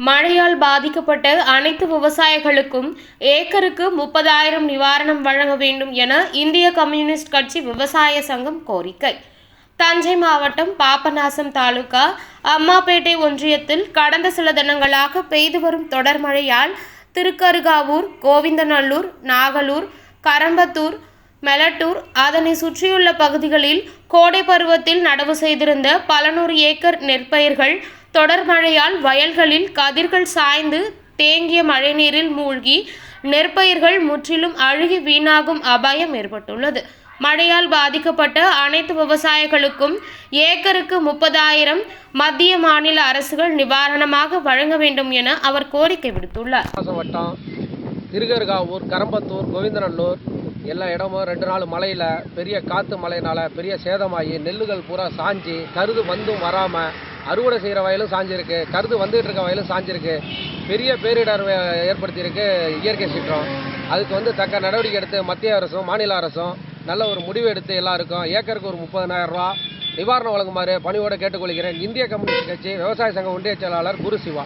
மழையால் பாதிக்கப்பட்ட அனைத்து விவசாயிகளுக்கும் ஏக்கருக்கு முப்பதாயிரம் நிவாரணம் வழங்க வேண்டும் என இந்திய கம்யூனிஸ்ட் கட்சி விவசாய சங்கம் கோரிக்கை. தஞ்சை மாவட்டம் பாபநாசம் தாலுகா அம்மாப்பேட்டை ஒன்றியத்தில் கடந்த சில தினங்களாக பெய்து வரும் தொடர் மழையால் திருக்கருகாவூர் கோவிந்தநல்லூர் நாகலூர் கரம்பத்தூர் மெலட்டூர் அதனை சுற்றியுள்ள பகுதிகளில் கோடை பருவத்தில் நடவு செய்திருந்த பல நூறு ஏக்கர் நெற்பயிர்கள் தொடர் மழையால் வயல்களில் கதிர்கள் சாய்ந்து தேங்கிய மழைநீரில் மூழ்கி நெற்பயிர்கள் முற்றிலும் அழுகி வீணாகும் அபாயம் ஏற்பட்டுள்ளது. மழையால் பாதிக்கப்பட்ட அனைத்து விவசாயிகளுக்கும் ஏக்கருக்கு முப்பதாயிரம் மத்திய மாநில அரசுகள் நிவாரணமாக வழங்க வேண்டும் என அவர் கோரிக்கை விடுத்துள்ளார். வட்டம் திருகர்காவூர் கரம்பத்தூர் கோவிந்தநல்லூர் எல்லா இடமும் ரெண்டு நாள் மழையில் பெரிய காற்று மழையினால் பெரிய சேதமாகி நெல்லுகள் பூரா சாஞ்சி கருது வந்தும் வராமல் அறுவடை செய்கிற வயலும் சாஞ்சிருக்கு. கருது வந்துகிட்டு இருக்க வயலும் சாஞ்சிருக்கு. பெரிய பேரிடர் ஏற்படுத்தியிருக்கு இயற்கை சீற்றம். அதுக்கு வந்து தக்க நடவடிக்கை எடுத்து மத்திய அரசும் மாநில அரசும் நல்ல ஒரு முடிவு எடுத்து எல்லாருக்கும் ஏக்கருக்கு ஒரு முப்பதனாயிரம் ரூபா நிவாரணம் வழங்குமாறு பணியோடு கேட்டுக்கொள்கிறேன். இந்திய கம்யூனிஸ்ட் கட்சி விவசாய சங்க ஒன்றிய செயலாளர் குரு சிவா.